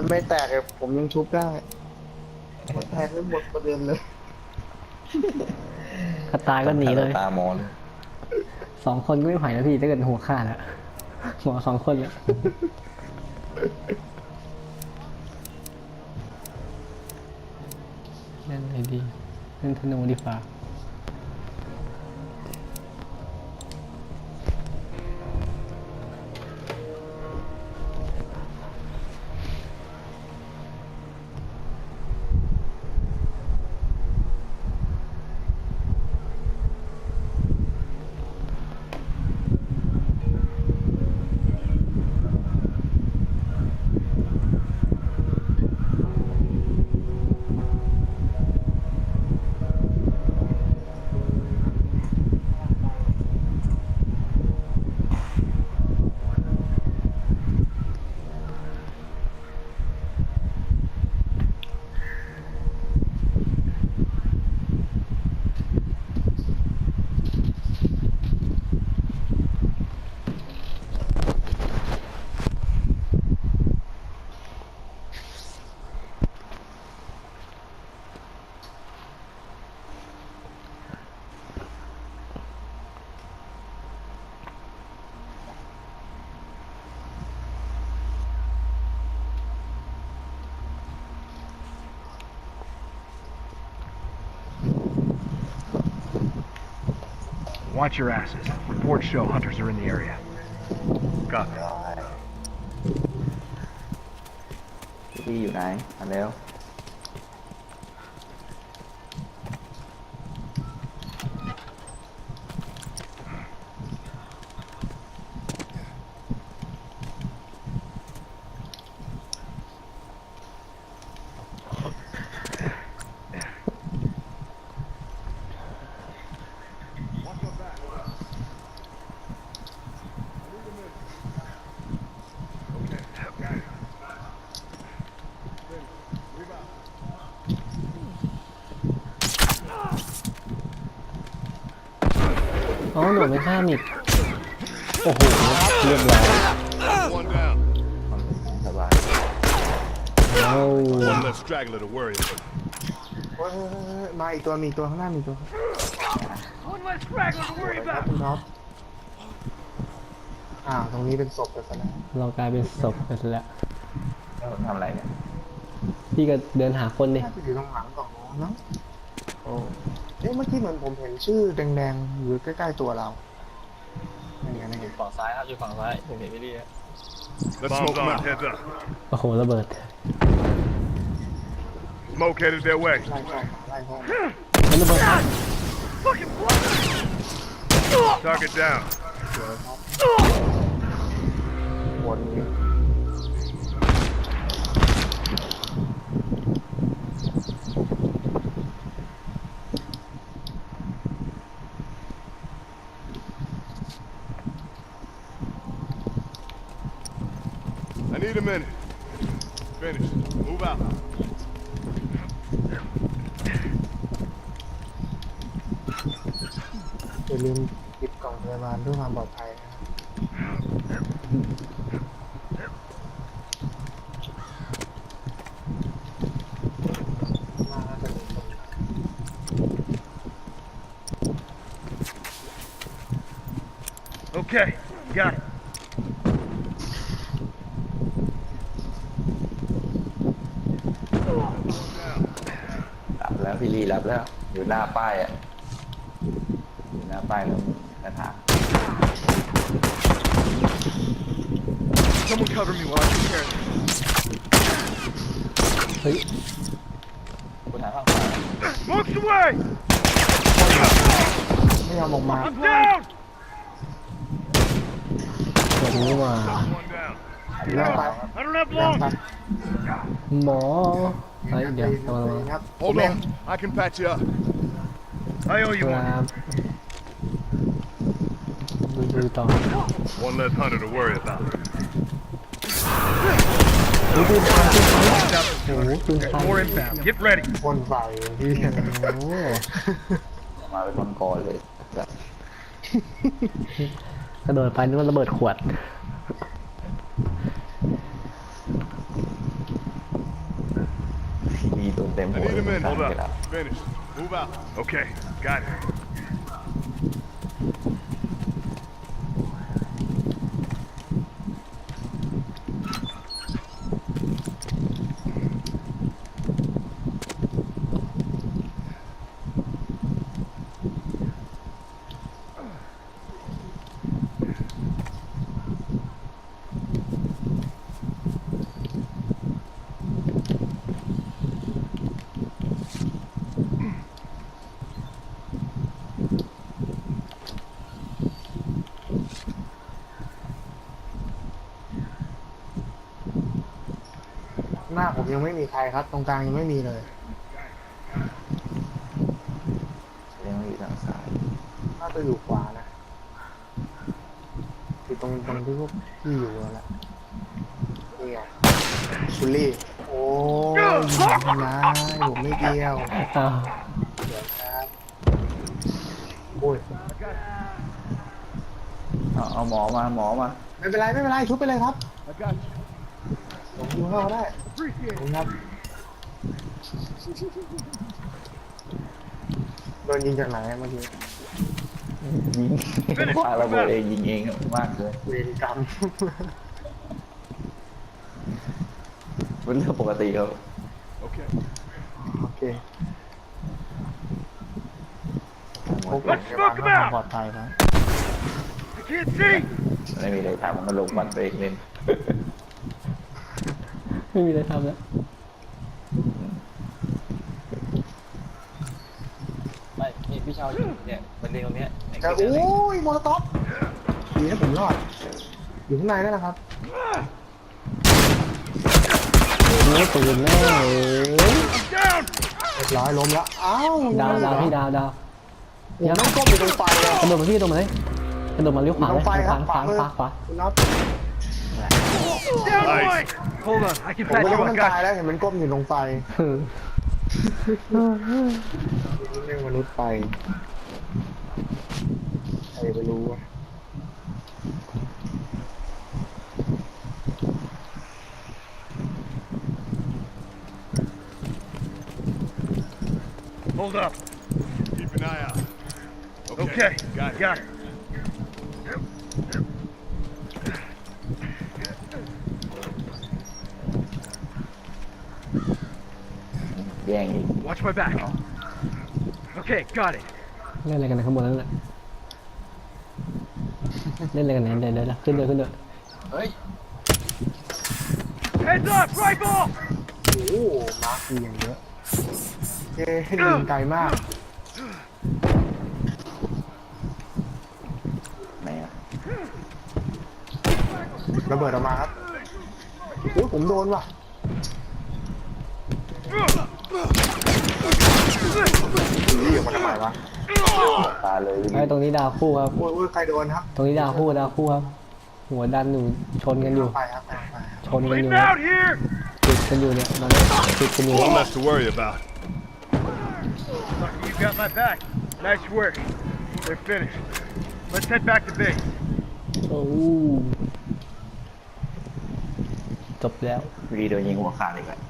ถ้าไม่แตกอะผมยังชุบได้มันแตกไม่หมดประเด็นเลยถ้าตายก็หนีเลย ตามอนสองคนก็ไม่ไหวแล้วพี่ถ้าเกิดหัวขาดอะหัวสองคนเลยเล่นอะไรดีเล่นธนูดีกว่า Watch your asses. Reports show hunters are in the area. Copy. พี่อยู่ไหนมาแล้ว อ๋อหนไม่ข้ามอีกโอ้โหเรียบร้อยสบายโอ้ One less straggler to worry about. เฮ้ยมาอีกตัวมีอีกตัวข้างหน้ามีอีกตัว One less straggler to worry ครับคุณท็อปอ่าตรงนี้เป็นศพไปซะแล้วเรากลายเป็นศพไปซะแล้วแล้วทำอะไรเนี่ยพี่ก็เดินหาคนดิน่าจะอยู่ตรงหลังกล่องนู้นเนาะโอ้ เอ๊ะเมื่อกี้เหมือนผมเห็นชื่อแดงๆอยู่ใกล้ๆตัวเรานี่ไงนี่ไงฝั่งซ้ายครับอยู่ฝั่งซ้ายผมเห็นไม่ดีอะ Let's smoke them out. Heads up. โอ้โหระเบิด Smoke headed their way. ไล่เข้ามาไล่เข้ามามันระเบิดครับ Target down. วน a minute. Finish. Move out. อย่าลืมปิดกล่องพยาบาลเพื่อความปลอดภัยนะครับมาแล้วจะมีคนมา Okay, got it. รับแล้ว พี่ลีรับแล้ว อยู่หน้าป้ายอะ อยู่หน้าป้ายแล้วกระถาง Someone cover me while I take care of this. เฮ้ยคุณหาข้างขวา Smokes away! ไม่ยอมออกมา I'm down! แบบนี้ว่า One down. เรื่องไป I don't have เรื่อง long. ไปหมอเฮ้ยเดี๋ยวระวังระวังครับ Hold on. I can patch you up. I owe ค you รั one. บดูดูต่อ One less hunter to worry about. ดูปืนไฟโอ้โหปืนไฟ More inbound. Get ready. พ่นไฟพี่โอ้โหมาเป็นคนกอเลยแบบกระโดดไปนึกว่าระเบิดขวด เต็ม I หัว need เล a ย minute. ตั้ง Hold เวลา up. Finished. Move out. Okay, got it. าผมยังไม่มีใครครับ ตรงกลางยังไม่มีเลยเลี้ยงอยู่ทางซ้ายน่าจะอยู่ขวานะอยู่ตรงตรงที่พวกพี่อยู่แล้วแหละนี่ไงบุลลี่โอ้ยยิงทำร้ายผมไม่เกี่ยวอ้าวเดี๋ยวครับโอ้ยเอาเอาหมอมาหมอมา ไม่เป็นไรไม่เป็นไรชุบไปเลยครับ I got you. ผมยิงเข้าได้ Appreciate ขอบคุณครับโดนยิงจากไหนเมื่อกี้ยิงปาระเบิดเองยิงเองมากเลยเวรกรรมเป็นเรื่องปกติครับ Okay. โอเคหมพกมจะวางคปลอดภัยครับไม่มีอะไรทำมันลงบันตัวเองเล่น ไม่มีอะไรทำแล้วไม่มีพี่เชาอยู่เนี่ยมันเรียนตรงเนี้ยไอ้แต่เกิดโอ้อะไรยโมโลท็อปดีนะผมรอด อยู่ข้างในนั่นนะครับเนื้อปืนแน่เลย Down! เรียบร้อยล้มแล้ว อ้าวดาวดาวพี่ดาวดาวผมต้องก้มอยู่ตรงไฟเลยกระโดดมาพี่กระโดดมาเลยกระโดดมาเลี้ยวขวาตเลรยงไฟครับขวาขวามือขวาขวาคุณน็อต Down one! Hold on, I can ผม patch ไม่ you รู้ up. มัน Got ตายแล้วเห็นมันก้มอยู่ตรงไฟเออนี่เรื่องมนุษย์ไฟใครไปรู้วะ you. Hold up. Keep an eye out. Okay, Got it. แย่งอีก Watch my back. Okay, got it. เล่นอะไรกันนะข้างบนนั่นแหละเล่นอะไรกันเนี่ยเดี๋ยวเดี๋ยวขึ้นเลยขึ้นเลย เฮ้ย Heads up, rifle! โอ้โหมาร์คดีอย่างเยอะเอ๊ะยิงไกลมาก ไหนอะระเบิดออกมาครับโอ้ยผมโดนว่ะนี่ออกมาทำไม วะตาเลยไอ้ตรงนี้ดาวคู่ครับโอ้ยโอ้ยใครโดนครับตรงนี้ดาวคู่ดาวคู่ครับ หัวดันอยู่ชนกันอยู่ ไปครับไปไปชนกันอยู่ Bleeding out here! ติดกันอยู่เนี่ยตอนนี้ติดกันอยู่ One less to worry about. Lucky you got my back. Nice work. They're finished. Let's head back to base. โอ้จบแล้ววีโดนยิงหัวขาดอีกแล้ว